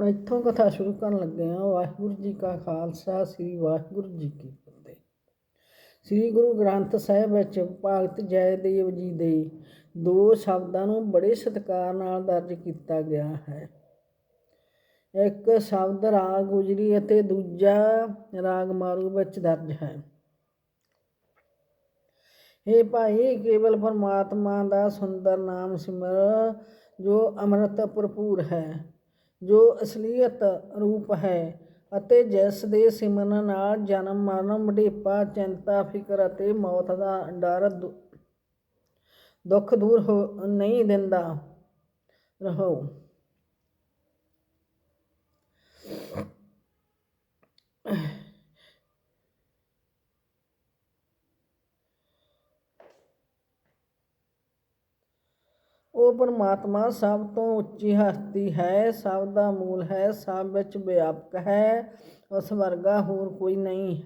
ਹੁਣ ਇੱਥੋਂ ਕਥਾ ਸ਼ੁਰੂ ਕਰਨ ਲੱਗੇ ਹਾਂ, ਵਾਹਿਗੁਰੂ ਜੀ ਕਾ ਖਾਲਸਾ, ਸ੍ਰੀ ਵਾਹਿਗੁਰੂ ਜੀ ਕੀ ਫਤਿਹ। ਸ੍ਰੀ ਗੁਰੂ ਗ੍ਰੰਥ ਸਾਹਿਬ ਵਿੱਚ ਭਗਤ ਜੈਦੇਵ ਜੀ ਦੇ ਦੋ ਸ਼ਬਦਾਂ ਨੂੰ ਬੜੇ ਸਤਿਕਾਰ ਨਾਲ ਦਰਜ ਕੀਤਾ ਗਿਆ ਹੈ। ਇੱਕ ਸ਼ਬਦ ਰਾਗ ਗੁਜਰੀ ਅਤੇ ਦੂਜਾ ਰਾਗ ਮਾਰੂ ਵਿੱਚ ਦਰਜ ਹੈ। ਇਹ ਭਾਈ, ਕੇਵਲ ਪਰਮਾਤਮਾ ਦਾ ਸੁੰਦਰ ਨਾਮ ਸਿਮਰ, ਜੋ ਅੰਮ੍ਰਿਤ ਭਰਪੂਰ ਹੈ। ਜੋ ਅਸਲੀਅਤ ਰੂਪ ਹੈ ਅਤੇ ਜਿਸ ਦੇ ਸਿਮਰਨ ਨਾਲ ਜਨਮ, ਮਰਨ ਬੁਢੇਪਾ ਚਿੰਤਾ, ਫਿਕਰ ਅਤੇ ਮੌਤ ਦਾ ਡਰ ਦੁ- ਦੁੱਖ ਦੂਰ ਹੋ, ਨਹੀਂ ਦਿੰਦਾ ਰਹੋ। ਉਹ ਪਰਮਾਤਮਾ ਸਭ ਤੋਂ ਉੱਚੀ ਹਸਤੀ ਹੈ, ਸਭ ਦਾ ਮੂਲ ਹੈ, ਸਭ ਵਿੱਚ ਵਿਆਪਕ ਹੈ, ਉਸ ਵਰਗਾ ਹੋਰ ਕੋਈ ਨਹੀਂ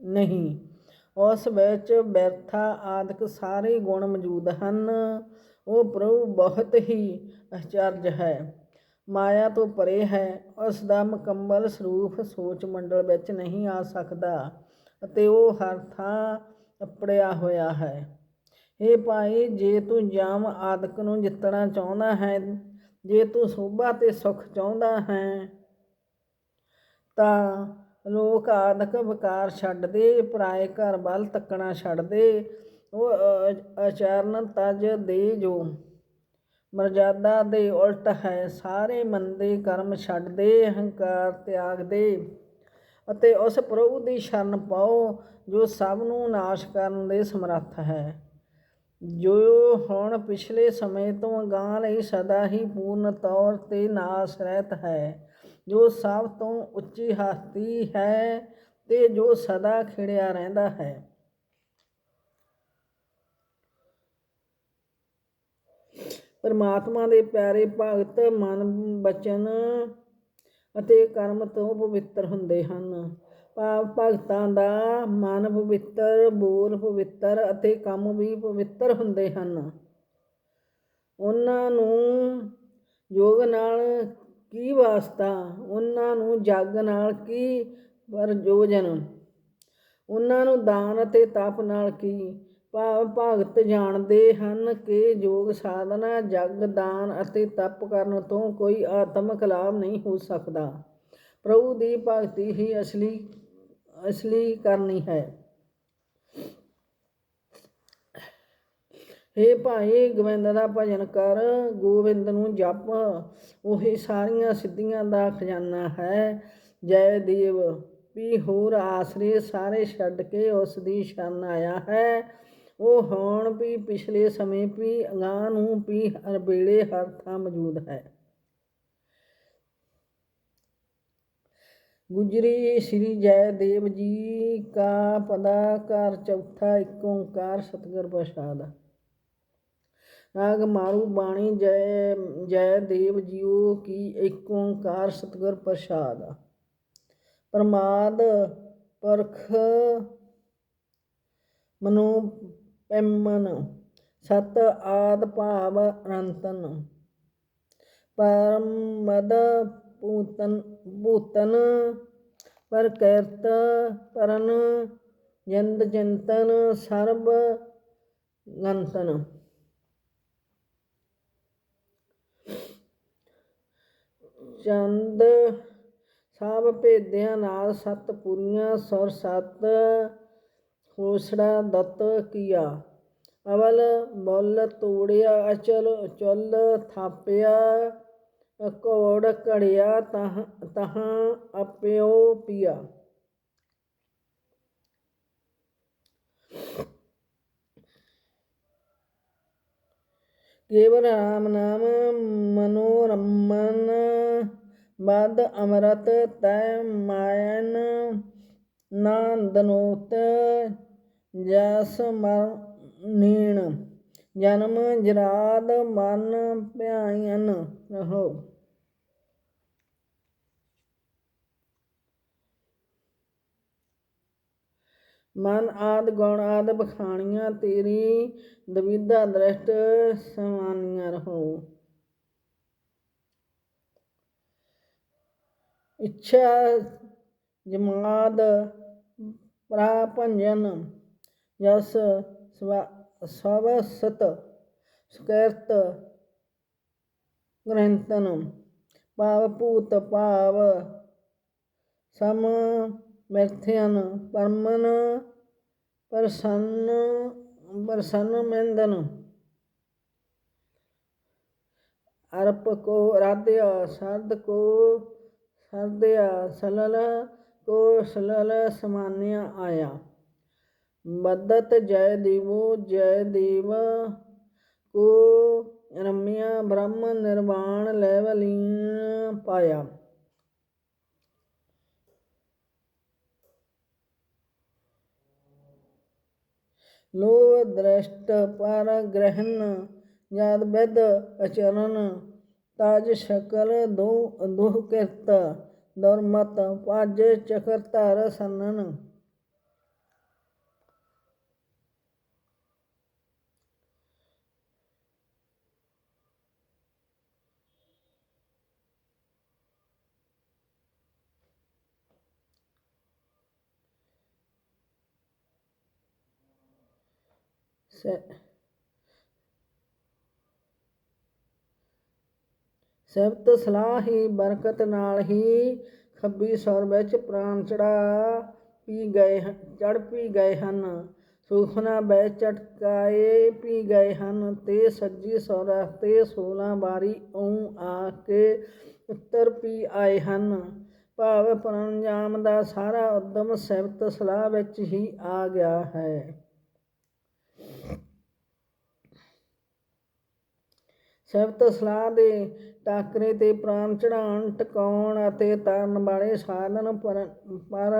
ਨਹੀਂ। ਉਸ ਵਿੱਚ ਬਿਰਥਾ ਆਦਿਕ ਸਾਰੇ ਗੁਣ ਮੌਜੂਦ ਹਨ। ਉਹ ਪ੍ਰਭੂ ਬਹੁਤ ਹੀ ਅਚਰਜ ਹੈ। ਮਾਇਆ ਤੋਂ ਪਰੇ ਹੈ। ਉਸ ਦਾ ਮੁਕੰਮਲ ਸਰੂਪ ਸੋਚ ਮੰਡਲ ਵਿੱਚ ਨਹੀਂ ਆ ਸਕਦਾ ਅਤੇ ਉਹ ਹਰ ਥਾਂ ਅਪੜਿਆ ਹੋਇਆ ਹੈ। ਇਹ ਭਾਈ, ਜੇ ਤੂੰ ਜਾਮ ਆਦਿਕ ਨੂੰ ਜਿੱਤਣਾ ਚਾਹੁੰਦਾ ਹੈ, ਜੇ ਤੂੰ ਸੋਭਾ ਤੇ ਸੁਖ ਚਾਹੁੰਦਾ ਹੈ, ਤਾਂ ਲੋਕ ਆਦਿਕ ਵਿਕਾਰ ਛੱਡ ਦੇ, ਪਰਾਏ ਘਰ ਵੱਲ ਤੱਕਣਾ ਛੱਡ ਦੇ। ਉਹ ਆਚਰਨ ਤਜ ਦੇ ਜੋ। ਮਰਜ਼ਾਦਾ ਦੇ ਉਲਟ ਹੈ, ਸਾਰੇ ਮੰਦੇ ਕਰਮ ਛੱਡ ਦੇ, ਹੰਕਾਰ ਤਿਆਗ ਦੇ। ਅਤੇ ਉਸ ਪ੍ਰਭੂ ਦੀ ਸ਼ਰਨ ਪਾਓ, ਜੋ ਸਭ ਨੂੰ ਨਾਸ਼ ਕਰਨ ਦੇ ਸਮਰੱਥ ਹੈ। ਜੋ ਹੁਣ ਪਿਛਲੇ ਸਮੇਂ ਤੋਂ ਅਗਾਂਹ ਲਈ ਸਦਾ ਹੀ ਪੂਰਨ ਤੌਰ ਤੇ ਨਾਸ ਰਹਿਤ ਹੈ, ਜੋ ਸਭ ਤੋਂ ਉੱਚੀ ਹਸਤੀ ਹੈ ਤੇ ਜੋ ਸਦਾ ਖਿੜਿਆ ਰਹਿੰਦਾ ਹੈ। ਪਰਮਾਤਮਾ ਦੇ ਪਿਆਰੇ ਭਗਤ ਮਨ ਬਚਨ ਅਤੇ ਕਰਮ ਤੋਂ ਪਵਿੱਤਰ ਹੁੰਦੇ ਹਨ। ਭਾਵ ਭਗਤਾਂ ਦਾ ਮਨ ਪਵਿੱਤਰ, ਬੋਲ ਪਵਿੱਤਰ ਅਤੇ ਕੰਮ ਵੀ ਪਵਿੱਤਰ ਹੁੰਦੇ ਹਨ। ਉਹਨਾਂ ਨੂੰ ਯੋਗ ਨਾਲ ਕੀ ਵਾਸਤਾ? ਉਹਨਾਂ ਨੂੰ ਜੱਗ ਨਾਲ ਕੀ ਪ੍ਰਯੋਜਨ? ਉਹਨਾਂ ਨੂੰ ਦਾਨ ਅਤੇ ਤਪ ਨਾਲ ਕੀ? ਭਾਵ ਭਗਤ ਜਾਣਦੇ ਹਨ ਕਿ ਯੋਗ ਸਾਧਨਾ, ਜਗ, ਦਾਨ ਅਤੇ ਤਪ ਕਰਨ ਤੋਂ ਕੋਈ ਆਤਮਿਕ ਲਾਭ ਨਹੀਂ ਹੋ ਸਕਦਾ। ਪ੍ਰਭੂ ਦੀ ਭਗਤੀ ਹੀ ਅਸਲੀ ਇਸ ਲਈ ਕਰਨੀ ਹੈ। ਹੇ ਭਾਈ, ਗੋਬਿੰਦ ਦਾ ਭਜਨ ਕਰ, ਗੋਬਿੰਦ ਨੂੰ ਜਪ। ਉਹੀ ਸਾਰੀਆਂ ਸਿੱਧੀਆਂ ਦਾ ਖਜ਼ਾਨਾ ਹੈ। ਜੈ ਦੇਵ, ਵੀ ਹੋਰ ਆਸਰੇ ਸਾਰੇ ਛੱਡ ਕੇ ਉਸ ਦੀ ਸ਼ਰਨ ਆਇਆ ਹੈ। ਉਹ ਹੋਣ ਵੀ ਪਿਛਲੇ ਸਮੇਂ ਵੀ ਅਗਾਂਹ ਨੂੰ ਵੀ ਹਰ ਵੇਲੇ ਹਰ ਥਾਂ ਮੌਜੂਦ ਹੈ। ਗੁਜਰੀ ਸ੍ਰੀ ਜੈ ਦੇਵ ਜੀ ਕਾ ਪਦਾਕਾਰ ਚੌਥਾ ਇੱਕ ਓੰਕਾਰ ਸਤਿਗੁਰ ਪ੍ਰਸਾਦ। ਰਾਗ ਮਾਰੂ ਬਾਣੀ ਜੈ ਜੈ ਦੇਵ ਜੀਓ ਕੀ ਏਕ ਓੰਕਾਰ ਸਤਿਗੁਰ ਪ੍ਰਸਾਦ। ਪ੍ਰਮਾਦ ਪਰਖ ਮਨੋ ਪੈਮਨ, ਸਤ ਆਦ ਭਾਵ ਅਨੰਤਨ। ਪਰਮ ਮਦ ਪੂਤਨ ਭੂਤਨ, ਪਰ ਕਿਰਤ, ਪਰਨ, ਜਿੰਦ ਚਿੰਤਨ ਸਰਬ ਗੰਤਨ। ਚੰਦ ਸਭ ਭੇਦਿਆਂ ਨਾਲ ਸਤ ਪੁਰੀਆਂ, ਸੁਰ ਸਤ, ਹੋਸੜਾ ਦਤ ਕੀਆ। ਅਵਲ ਮੁੱਲ ਤੋੜਿਆ, ਅਚਲ ਚੁੱਲ ਥਾਪਿਆ। ਕੋੜ ਘੜਿਆ ਤਹ, ਤਹਾਂ ਆਪਿਓ ਪੀਆ। ਕੇਵਲ ਰਾਮ ਨਾਮ ਮਨੋਰਮਨ ਬਦ ਅਮਰਤ ਤੈ ਮਾਇਨ ਨਾਂਦਨੋਤ ਜਸ ਮਰ ਨੀਣ ਜਨਮ ਜਰਾਦ ਮਨ ਭਿਆਇਨ ਰਹੋ। ਮਨ ਆਦ ਗੁਣ ਆਦ ਬਖਾਣੀਆਂ, ਤੇਰੀ ਦਵਿਧਾ ਦ੍ਰਿਸ਼ਟ ਸਮਾਨੀਆਂ, ਰਹੋ। ਇੱਛਾ ਜਮਾਦ ਪ੍ਰਾਪੰਜਨ, ਜਸ ਸਵਾ ਸਵਸਤ ਸਕਰਤ ਗ੍ਰੰਥਨ, ਭਾਵ ਭੂਤ ਭਾਵ ਸਮ ਮਿਰਥਿਅਨ ਪਰਮਨ ਪ੍ਰਸੰਨ ਪ੍ਰਸੰਨ ਮੰਦਨ ਅਰਪ ਕੋ ਰਾਧਿਆ ਸਰਦ ਕੋ ਸਰਦਿਆ ਸਲਲ ਕੋ ਸਲਲ ਸਮਾਨਿਆ ਆਇਆ। ਮਦਤ ਜੈ ਦੇਵੋ, ਜੈ ਦੇਵ। ਕੋ ਰਮਿਆ ਬ੍ਰਹਮ ਨਿਰਵਾਣ ਲੈਵਲੀਨ ਪਾਇਆ। ਲੋਭ ਦ੍ਰਸ਼ਟ ਪਰ ਗ੍ਰਹਿਣ ਜਦ ਬਿਦ ਅਚਰਨ, ਤਾਜ ਸ਼ਕਲ ਦੋ ਦੁਹ ਕਿਰਤ, ਦੁਰਮਤ ਪਾਜ ਚਕਰ ਧਰ ਸੰਨਨ। ਸ ਸਬਤ ਸਲਾਹ ਹੀ ਬਰਕਤ ਨਾਲ ਹੀ ਖੱਬੀ ਸੌਰ ਵਿੱਚ ਪ੍ਰਾਣ ਚੜਾ ਪੀ ਗਏ ਚੜ ਪੀ ਗਏ ਹਨ। ਸੁਖਨਾ ਬੈ ਚਟਕਾਏ ਪੀ ਗਏ ਹਨ। ਤੇ ਸੱਜੀ ਸੌਰ ਤੇ 16 ਵਾਰੀ ਉ ਆ ਕੇ ਉੱਤਰ ਪੀ ਆਏ ਹਨ। ਭਾਵ ਪਰੰਜਾਮ ਦਾ ਸਾਰਾ ਉਦਮ ਸਬਤ ਸਲਾਹ ਵਿੱਚ ਹੀ ਆ ਗਿਆ ਹੈ। ਸਬਤ ਸਲਾਹ ਦੇ ਟਾਕਰੇ ਤੇ ਪ੍ਰਾਨ ਚੜਾਉਣ ਟਿਕਾਉਣ ਅਤੇ ਤਰਨ ਵਾਲੇ ਸਾਧਨ ਪਰ ਪਰ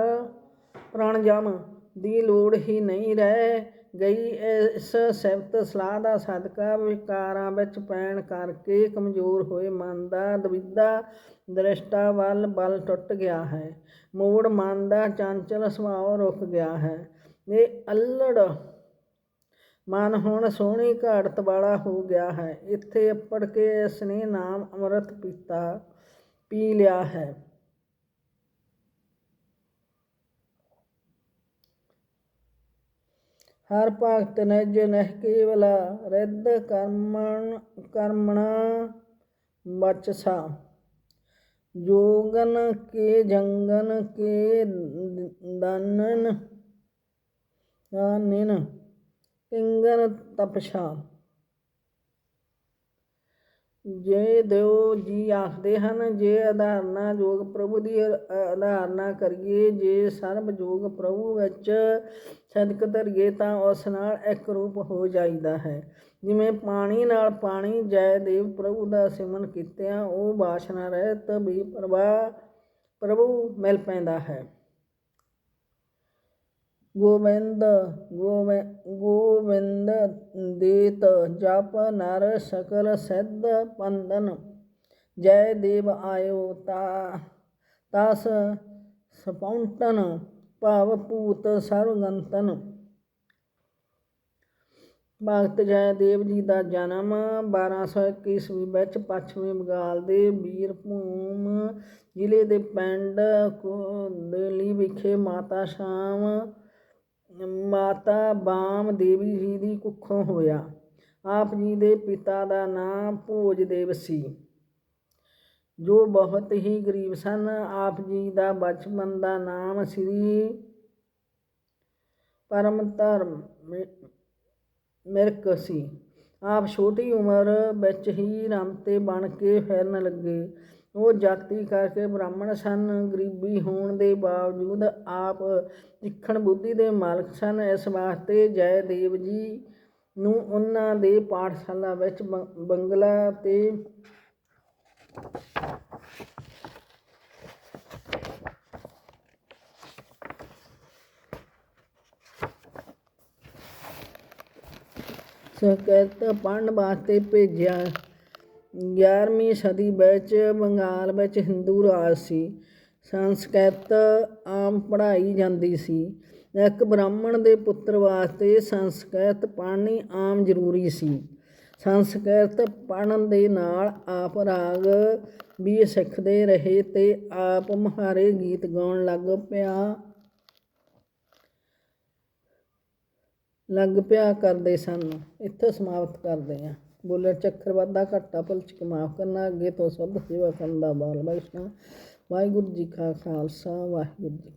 ਪ੍ਰਾਣਜਮ ਦੀ ਲੋੜ ਹੀ ਨਹੀਂ ਰਹਿ ਗਈ। ਇਸ ਸਬਤ ਸਲਾਹ ਦਾ ਸਦਕਾ ਵਿਕਾਰਾਂ ਵਿੱਚ ਪੈਣ ਕਰਕੇ ਕਮਜ਼ੋਰ ਹੋਏ ਮਨ ਦਾ ਦਵਿਦਾ ਦ੍ਰਿਸ਼ਟਾ ਵੱਲ ਬਲ ਟੁੱਟ ਗਿਆ ਹੈ। ਮੋੜ ਮਨ ਦਾ ਚੰਚਲ ਸੁਭਾਅ ਰੁਕ ਗਿਆ ਹੈ। ਇਹ ਅਲੜ ਮਨ ਹੁਣ ਸੋਹਣੀ ਘਾੜਤ ਵਾਲਾ ਹੋ ਗਿਆ ਹੈ। ਇੱਥੇ ਅੱਪੜ ਕੇ ਇਸ ਨੇ ਨਾਮ ਅੰਮ੍ਰਿਤ ਪੀਤਾ, ਪੀ ਲਿਆ ਹੈ। ਹਰ ਭਗਤ ਨਜ ਨਹਿ ਕੇਵਲਾ ਰਿੱਧ ਕਰਮਣ, ਕਰਮਣਾ ਬਚਸਾ ਜੋਗਨ ਕੇ ਜੰਗਨ ਕੇ ਦਨਨ ਦਾਨਨ ਪਿੰਗਨ ਤਪਸ਼ਾ ਜੇ ਦੇਵ ਜੀ ਆਖਦੇ ਹਨ, ਜੇ ਆਧਾਰਨਾ ਜੋਗ ਪ੍ਰਭੂ ਦੀ ਆਧਾਰਨਾ ਕਰੀਏ, ਜੇ ਸਰਬ ਜੋਗ ਪ੍ਰਭੂ ਵਿੱਚ ਸਦਕ ਧਰੀਏ, ਤਾਂ ਉਸ ਨਾਲ ਇੱਕ ਰੂਪ ਹੋ ਜਾਈਦਾ ਹੈ। ਜਿਵੇਂ ਪਾਣੀ ਨਾਲ ਪਾਣੀ ਜੈ ਦੇਵ ਪ੍ਰਭੂ ਦਾ ਸਿਮਰਨ ਕੀਤਿਆਂ, ਉਹ ਬਾਸ਼ਨਾ ਰਹਿਤ ਵੀ ਪ੍ਰਭਾ, ਪ੍ਰਭੂ ਮਿਲ ਪੈਂਦਾ ਹੈ। ਗੋਬਿੰਦ ਗੋਵਿ ਗੋਬਿੰਦ ਦੇਤ ਜਪ ਨਰ ਸਕਲ ਸਿੱਧ ਪੰਦਨ। ਜੈ ਦੇਵ ਆਇਓ ਤਾ, ਤਸ ਸਪੌਂਟਨ, ਭਾਵ ਭੂਤ ਸਰਵਗੰਤਨ ਭਗਤ ਜੈ ਦੇਵ ਜੀ ਦਾ ਜਨਮ 1221 ਈਸਵੀ ਵਿੱਚ ਪੱਛਮੀ ਬੰਗਾਲ ਦੇ ਬੀਰਭੂਮ ਜ਼ਿਲ੍ਹੇ ਦੇ ਪਿੰਡ ਕੋਦਲੀ ਵਿਖੇ ਮਾਤਾ ਸ਼ਾਮ ਮਾਤਾ ਬਾਮ ਦੇਵੀ ਜੀ ਦੀ ਕੁੱਖੋਂ ਹੋਇਆ। ਆਪ ਜੀ ਦੇ ਪਿਤਾ ਦਾ ਨਾਮ ਭੋਜਦੇਵ ਸੀ। ਜੋ ਬਹੁਤ ਹੀ ਗਰੀਬ ਸਨ, ਆਪ ਜੀ ਦਾ ਬਚਪਨ ਦਾ ਨਾਮ ਸ੍ਰੀ ਪਰਮ ਧਰਮ ਮਿਰਕ ਸੀ। ਆਪ ਛੋਟੀ ਉਮਰ ਵਿੱਚ ਹੀ ਰਮਤੇ ਬਣ ਕੇ ਫਿਰਨ ਲੱਗੇ। ਉਹ ਜਾਤੀ ਕਰਕੇ ਬ੍ਰਾਹਮਣ ਸਨ, ਗਰੀਬੀ ਹੋਣ ਦੇ ਬਾਵਜੂਦ ਆਪ ਤਿੱਖਣ ਬੁੱਧੀ ਦੇ ਮਾਲਕ ਸਨ। ਇਸ ਵਾਸਤੇ ਜੈ ਦੇਵ ਜੀ ਨੂੰ ਉਹਨਾਂ ਦੇ ਪਾਠਸ਼ਾਲਾ ਵਿੱਚ ਬੰਗਲਾ ਤੇ ਸਕਰਤ ਪੜ੍ਹਨ ਵਾਸਤੇ ਭੇਜਿਆ। 11ਵੀਂ ਸਦੀ ਵਿੱਚ ਬੰਗਾਲ ਵਿੱਚ ਹਿੰਦੂ ਰਾਜ ਸੀ। ਸੰਸਕ੍ਰਿਤ ਆਮ ਪੜ੍ਹਾਈ ਜਾਂਦੀ ਸੀ। ਇੱਕ ਬ੍ਰਾਹਮਣ ਦੇ ਪੁੱਤਰ ਵਾਸਤੇ ਸੰਸਕ੍ਰਿਤ ਪੜ੍ਹਨੀ ਆਮ ਜ਼ਰੂਰੀ ਸੀ। ਸੰਸਕ੍ਰਿਤ ਪੜ੍ਹਨ ਦੇ ਨਾਲ ਆਪ ਰਾਗ ਵੀ ਸਿੱਖਦੇ ਰਹੇ ਤੇ ਆਪ ਮੁਹਾਰੇ ਗੀਤ ਗਾਉਣ ਲੱਗ ਪਿਆ ਲੱਗ ਪਿਆ ਕਰਦੇ ਸਨ। ਇੱਥੇ ਸਮਾਪਤ ਕਰਦੇ ਹਾਂ। ਬੋਲੇ ਚੱਕਰ ਵਾਧਾ ਘਾਟਾ ਭੁਲਚਕ ਮਾਫ ਕਰਨਾ, ਅੱਗੇ ਤੋਂ ਸਭ ਸੇਵਾ ਕਰਨ ਦਾ ਬਾਲ ਬਖਸ਼ਣਾ ਵਾਹਿਗੁਰੂ ਜੀ ਕਾ ਖਾਲਸਾ, ਵਾਹਿਗੁਰੂ ਜੀ